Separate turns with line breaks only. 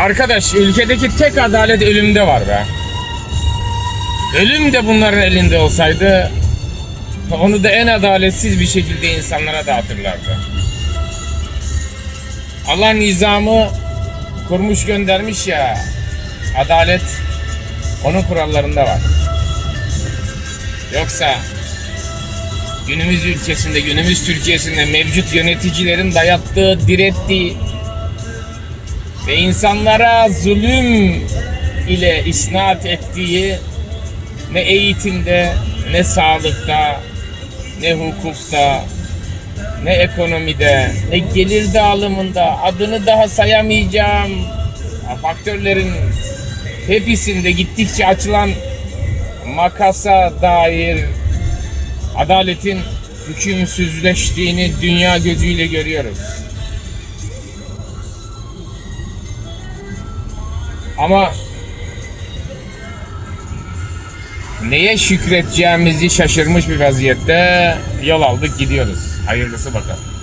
Arkadaş ülkedeki tek adalet ölümde var be. Ölüm de bunların elinde olsaydı onu da en adaletsiz bir şekilde insanlara dağıtırlardı. Allah nizamı kurmuş göndermiş ya. Adalet onun kurallarında var. Yoksa günümüz ülkesinde, günümüz Türkiye'sinde mevcut yöneticilerin dayattığı, direttiği ve insanlara zulüm ile isnat ettiği ne eğitimde, ne sağlıkta, ne hukukta, ne ekonomide, ne gelir dağılımında adını daha sayamayacağım faktörlerin hepsinde gittikçe açılan makasa dair adaletin hükümsüzleştiğini dünya gözüyle görüyoruz. Ama neye şükredeceğimizi şaşırmış bir vaziyette yol aldık gidiyoruz. Hayırlısı bakalım.